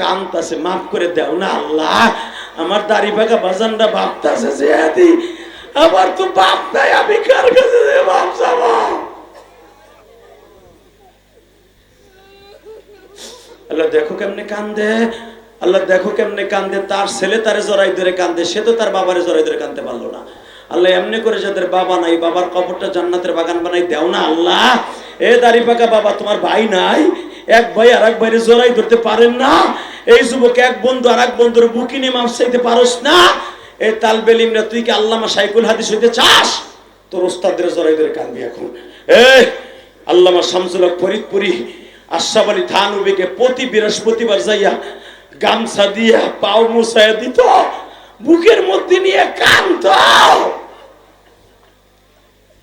কান্তাছে, মাফ করে দেও না আল্লাহ। আমার দাড়ি পাকা বাজানটা ভাবতাছে যে, আদি তো আমি কার কাছে যে আল্লাহ দেখো কেমনে কান্দে, আল্লাহ দেখো কেমনে কান্দে, তার ছেলে তারে জড়াই ধরে কান্দে, সে তো তার বাবারে জড়াই ধরে কান্দতে পারল না। আল্লাহ এমনি করে যাদের বাবা নাই, বাবার কবরটা জান্নাতের বাগান বানাই দেও না আল্লাহ। এ দাড়ি পাকা বাবা, তোমার ভাই নাই এক ভাই আর এক ভাইরে জড়াই ধরতে পারেন না। এই যুবক এক বন্ধু আর এক বন্ধুর বুকি নিয়ে মাপ চাইতে পারস না। এই তালবেলিমরা তুই কি আল্লামা সাইকুল হাদিস হইতে চাস? তোর ওস্তাদের জড়াই ধরে কান্দবি এখন। এ, আল্লামা শামসুল ফরিদপুরি, আশরাফ আলী থানবিকে প্রতি বৃহস্পতিবার যাইয়া গামছা দিয়া পাও মুছাইয়া দিত। বুকের মধ্যে নিয়ে কান্ত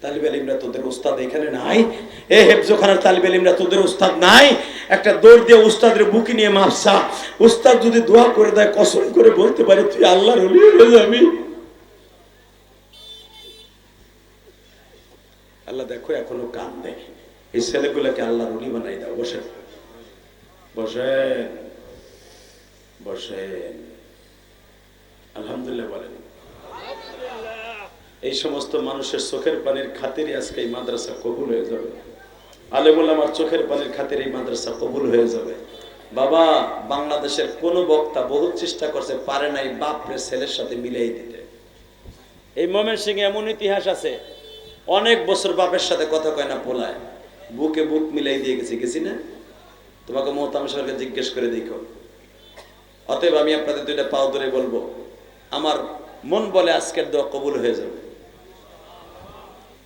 তালিব আলিমরা তোদের উস্তাদ এখানে নাই। এ হেফজোখানার তালিব আলিমরা তোদের উস্তাদ নাই। একটা দৌড় দিয়ে উস্তাদের বুকি নিয়ে মাপসা উস্তাদ যদি দোয়া করে দেয়, কসম করে বলতে পারে, তুই আল্লাহর যাবি। আল্লাহ দেখো, এখনও কান দেয় এই ছেলেগুলোকে আল্লাহর উলি বানাই দাও বসে বসেন। বসেন। আলহামদুলিল্লাহ বলেন। এই সমস্ত মানুষের চোখের পানির খাতিরে আজকে এই মাদ্রাসা কবুল হয়ে যাবে। আলেমুল আমার চোখের পানির খাতিরে এই মাদ্রাসা কবুল হয়ে যাবে। বাবা, বাংলাদেশের কোন বক্তা বহুত চেষ্টা করছে, পারে নাই বাপরে ছেলের সাথে মিলিয়ে দিতে। এই মমেন সিং এমন ইতিহাস আছে, অনেক বছর বাপের সাথে কথা কয় না পোলায়। বুকে বুক মিলাই দিয়ে গেছি গেছি না? তোমাকে মোহতাম সরকার জিজ্ঞেস করে দেখো। অতএব আমি আপনাদের দুইটা পাও ধরে বলব, আমার মন বলে আজকের দোয়া কবুল হয়ে যাবে।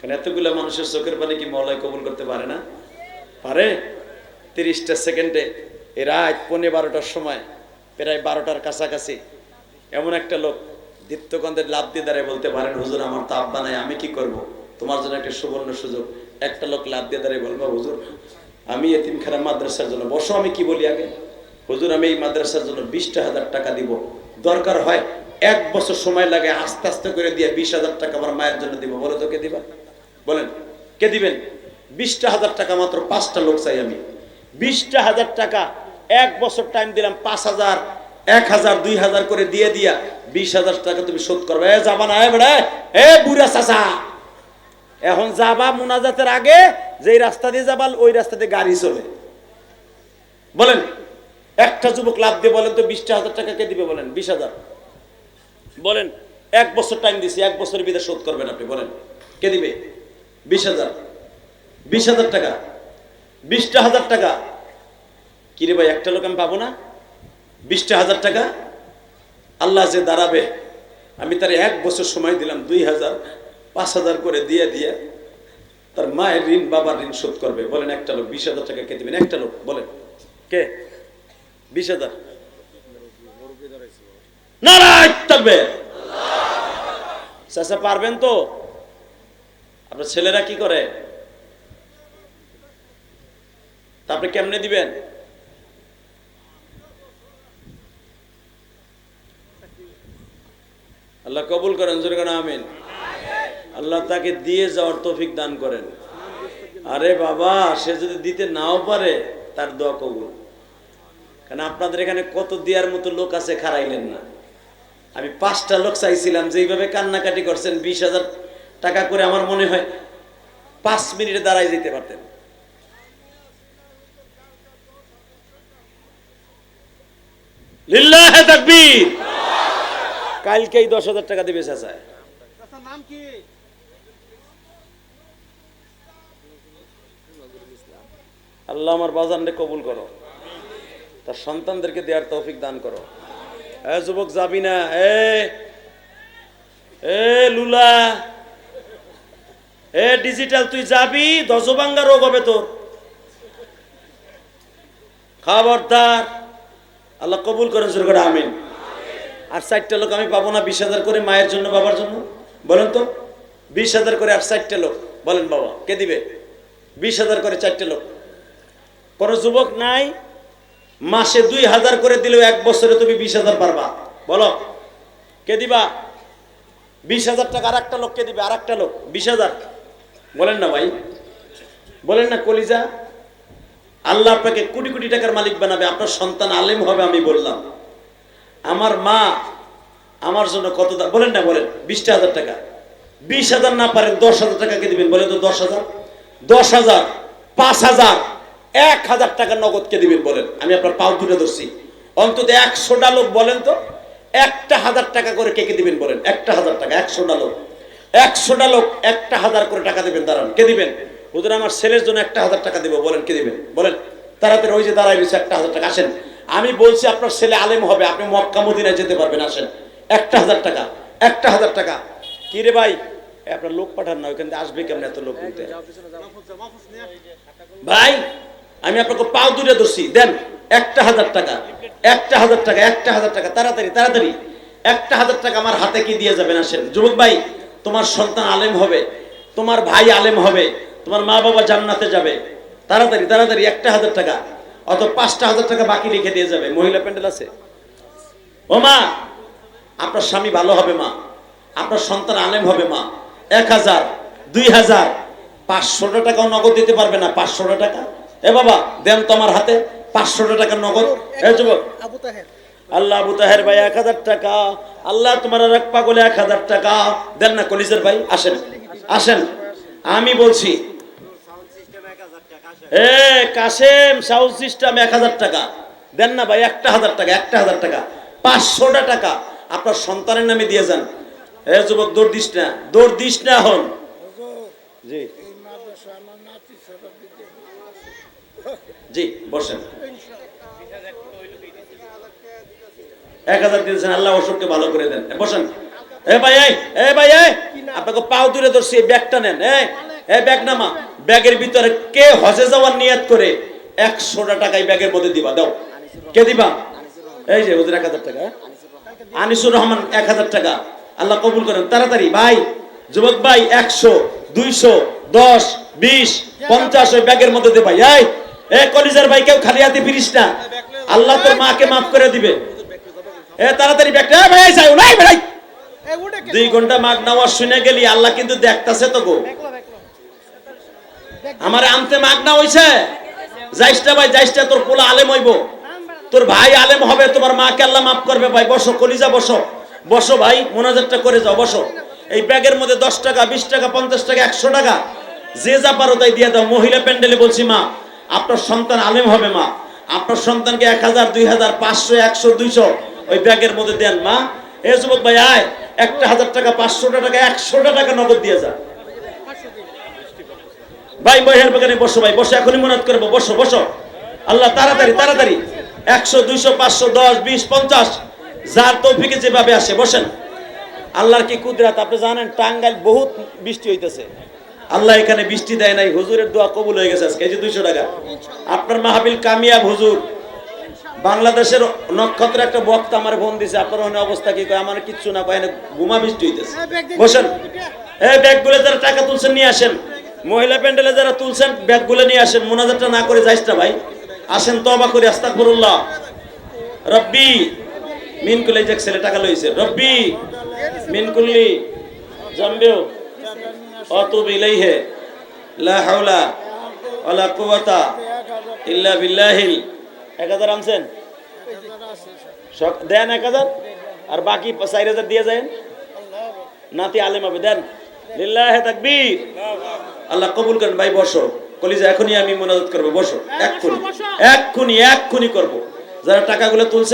কারণ এতগুলো মানুষের চোখের পানি কি মলাই কবুল করতে পারে না? পারে? তিরিশটা সেকেন্ডে এ রাত পৌনে বারোটার সময়, প্রায় বারোটার কাছাকাছি এমন একটা লোক দীপ্তকন্দের লাভ দিয়ে দাঁড়ায় বলতে পারেন, হুজুর, আমার তো আব্বা নাই, আমি কি করব? তোমার জন্য একটা সুবর্ণ সুযোগ। একটা লোক লাভ দিয়ে দাঁড়ায় বলব, হুজুর, আমি এতিমখানা মাদ্রাসার জন্য, বসো, আমি কি বলি আগে? হুজুর, আমি এই মাদ্রাসার জন্য বিশটা হাজার টাকা দিব। দরকার হয় এক বছর সময় লাগে আস্তে আস্তে করে দিয়ে বিশ হাজার টাকা আমার মায়ের জন্য দিব, বলো তো কে দিবা? বলেন, কে দিবেন? বিশটা হাজার টাকা মাত্র পাঁচটা লোক চাই আমি। বিশটা হাজার টাকা, এক বছর টাইম দিলাম পাঁচ হাজার, এক হাজার, দুই হাজার করে দিয়ে দিয়া বিশ হাজার টাকা তুমি শোধ করবে। এ যাবা না এ বেড়া, এ বুড়া চাচা। এখন যাবা মোনাজাতের আগে, যেই রাস্তা দিয়ে যাবা, ওই রাস্তা দিয়ে গাড়ি চলে। বলেন, একটা যুবক লাভ দিয়ে বলেন তো বিশটা হাজার টাকা কে দিবে বলেন? বিশ হাজার। বলেন, এক বছর টাইম দিছি, এক বছরের ভিতরে শোধ করবেন আপনি, বলেন। কে দিবে? বিশ হাজার। বিশ হাজার টাকা। বিশটা হাজার টাকা। কিরে ভাই, একটা লোক আমি পাবো না? বিশটা হাজার টাকা। আল্লাহ যে দাঁড়াবে, আমি তার এক বছর সময় দিলাম দুই হাজার, পাঁচ হাজার করে দিয়ে দিয়ে তার মায়ের ঋণ, বাবার ঋণ শোধ করবে। বলেন, একটা লোক বিশ হাজার টাকা কে দিবেন একটা লোক, বলেন। কে? বিশ হাজার। নারায় থাকবে। পারবেন তো? আপনার ছেলেরা কি করে? আপনি কেমনে দিবেন? আল্লাহ কবুল করেন আমিন। আল্লাহ তাকে দিয়ে যাওয়ার তৌফিক দান করেন। আরে বাবা, সে যদি দিতে নাও পারে, তার দোয়া কবুল। কারণ আপনাদের এখানে কত দেওয়ার মতো লোক আছে খারাইলেন না? আমি পাঁচটা লোক চাইছিলাম যেইভাবে কান্নাকাটি করছেন, বিশ হাজার টাকা করে আমার মনে হয় পাঁচ মিনিটে দাঁড়াই যেতে পারতেন। কালকেই দশ হাজার টাকা দিবে চাচায় চাচার আল্লাহ আমার বাজানরে কবুল করো। তার সন্তানদেরকে দেওয়ার তৌফিক দান করো। এ যুবক যাবি না এ এ লুলা। এ ডিজিটাল তুই যাবি? দশবাঙ্গা রোগ হবে তোর। খবরদার। আল্লাহ কবুল করেন শুরু করে আমিন। আর চারটা লোক আমি পাবো না, বিশ হাজার করে মায়ের জন্য, বাবার জন্য। বলেন তো, বিশ হাজার করে আর চারটে লোক। বলেন বাবা, কে দিবে? বিশ হাজার করে চারটে লোক। কোনো যুবক নাই, মাসে দুই হাজার করে দিলেও এক বছরে তুমি বিশ হাজার পারবা। বলো, কে দিবা? বিশ হাজার টাকা আর একটা লোক কে দিবে? আর একটা লোক, বিশ হাজার। বলেন না ভাই। বলেন না, কলিজা। আল্লাহ আপনাকে কোটি কোটি টাকার মালিক বানাবে, আপনার সন্তান আলেম হবে আমি বললাম। আমার মা আমার জন্য কত বলেন না, বলেন। বিশটা হাজার টাকা। বিশ হাজার না পারেন, দশ হাজার টাকাকে দিবেন? বলেন তো দশ হাজার। দশ হাজার, পাঁচ হাজার, এক হাজার টাকা নগদকে দিবেন বলেন? আমি আপনার পাও তুলে ধরছি। অন্তত একশোটা লোক বলেন তো, একটা হাজার টাকা করে কে কে দিবেন বলেন? একটা হাজার টাকা, একশোটা লোক। একশোটা লোক একটা হাজার করে টাকা দিবেন, দাঁড়ান। কে দিবেন? ওদের আমার ছেলের জন্য একটা হাজার টাকা দেবো, বলেন, কে দিবেন? বলেন তাড়াতাড়ি ওই যে দাঁড়াই রয়েছে একটা হাজার টাকা, আসেন। আমি বলছি আপনার ছেলে আলেম হবে, আপনি মক্কা, মদিনায় যেতে পারবেন, আসেন। একটা হাজার টাকা, একটা হাজার টাকা। কি রে ভাই? আপনার লোক পাঠান না, ওইখান থেকে আসবে কেমন এত লোক নিতে ভাই, আমি আপনাকে পাও দূরে ধরছি, দেন, একটা হাজার টাকা, একটা হাজার টাকা, একটা হাজার টাকা, তাড়াতাড়ি তাড়াতাড়ি। একটা হাজার টাকা আমার হাতে কি দিয়ে যাবেন, আসেন। যুবক ভাই তোমার সন্তান আলেম হবে, তোমার ভাই আলেম হবে, তোমার মা বাবা জান্নাতে যাবে। তাড়াতাড়ি তাড়াতাড়ি, একটা হাজার টাকা, অত পাঁচটা হাজার টাকা বাকি লিখে দিয়ে যাবে। মহিলা প্যান্ডেল আছে? ও মা, আপনার স্বামী ভালো হবে মা, আপনার সন্তান আলেম হবে মা। এক হাজার, দুই হাজার, পাঁচশোটা টাকাও নগদ দিতে পারবে না, পাঁচশোটা টাকা। এ বাবা, দেন তোমার হাতে, পাঁচশোটা টাকা নগদ। আল্লাহ আবু তাহের ভাই এক হাজার টাকা, আল্লাহ তোমার আর এক পাগলে এক হাজার টাকা। দেন না, কলিজের ভাই, আসেন আসেন। আমি বলছি, এ কাসেম সাউন্ড সিস্টেম এক হাজার টাকা। দেন না ভাই, একটা হাজার টাকা, একটা হাজার টাকা। পাঁচশোটা টাকা আপনার সন্তানের নামে দিয়ে যান। এ, যুবক, দৌড় দিস না, দৌড় দিস না হন জি। জি, বসেন। এক হাজার দিয়েছেন আল্লাহ অশোককে ভালো করে দেন। এ, বসেন। এ ভাই এ ভাই আপনাকে পাও দূরে ধরছি এই ব্যাগটা নেন এই ব্যাগ নামা। ব্যাগের ভিতরে কে হজে যাওয়ার নিয়ত করে একশোটা টাকাই ব্যাগের মধ্যে দিবা? দাও। কে দিবা? এই যে ওদের এক হাজার টাকা? আনিসুর রহমান এক হাজার টাকা। আল্লাহ কবুল করেন। তাড়াতাড়ি ভাই যুবক ভাই একশো দুইশো দশ বিশ পঞ্চাশ ওই ব্যাগের মধ্যে দে ভাই। এই এ কলিজার ভাই কেউ খালি হাতে ফিরিস না। আল্লাহ তোর মাকে মাফ করে দিবে। এ তাড়াতাড়ি ব্যাগটা। ভাই যাই নাই ভাই। এই উঠে কে দুই ঘণ্টা মাগ নেওয়া শুনে গেলি আল্লাহ কিন্তু দেখতাছে তো গো। দেখল আনতে মাগ না হইছে? যাইসটা ভাই যাইসটা তোর পোলা আলেম হইব। তোর ভাই আলেম হবে তোমার মাকে আল্লাহ মাফ করবে ভাই। বসো কলিজা বসো। বসো ভাই মোনাজাতটা করে যাও বসো। এই ব্যাগের মধ্যে দশ টাকা বিশ টাকা পঞ্চাশ টাকা একশো টাকা যে যা পারো তাই দিয়ে দাও। মহিলা প্যান্ডেলে বলছি মা আপনার সন্তান আলেম হবে মা। আপনার সন্তানকে এক হাজার দুই হাজার পাঁচশো একশো দুইশো ওই ব্যাগের মধ্যে দেন, মা, এ যুবক ভাই, আয়। একটা হাজার টাকা, পাঁচশোটা টাকা, একশোটা টাকা নগদ দিয়ে যা। ভাই বহের বাগানে বসো ভাই, বসো, এখনই মনত করব। বসো বসো। আল্লাহ, তাড়াতাড়ি তাড়াতাড়ি। একশো, দুইশো, পাঁচশো, দশ, বিশ, পঞ্চাশ। যার তৌফিকে যেভাবে আসে, বসেন। আল্লাহর কি কুদরাত, আপনি জানেন, টাঙ্গাইল বহুত বৃষ্টি হইতেছে। আল্লাহ এখানে বৃষ্টি দেয় নাই। হুজুরের দোয়া কবুল হয়ে গেছে আজকে, এই যে দুইশো টাকা। আপনার মাহাবিল কামিয়াব হুজুর। বাংলাদেশের নক্ষত্র একটা বক্তা আমার ফোন দিছে আপনার ওখানে অবস্থা কি? কয় আমার কিচ্ছু না কয় ঘুমা বৃষ্টি হইতেছে। বসেন। এই ব্যাগগুলো যারা টাকা তুলছেন নিয়ে আসেন। মহিলা প্যান্ডেলে যারা তুলছেন ব্যাগগুলো নিয়ে আসেন। মোনাজাতটা না করে যাইস না ভাই। আসেন তবা করে আস্তাগফিরুল্লাহ। রব্বি মিন কুলে যে ছেলে টাকা লইছে। রব্বি মিন কুল্লি জাম্বিও অতুব ইলাইহি লা হাওলা ওয়ালা কুওয়াতা ইল্লা বিল্লাহিল। এক হাজার আনছেন? দেন এক হাজার আর বাকি চার হাজার দিয়ে যায় নাতি আলেম হবে দেন। লিল্লাহে তাকবীর। আল্লাহ কবুল করেন ভাই বসো। কলিজা এখনই আমি মোনাজাত করব বসো। এক্ষুনি এক্ষুনি এক্ষুনি করব। যারা টাকাগুলো তুলছে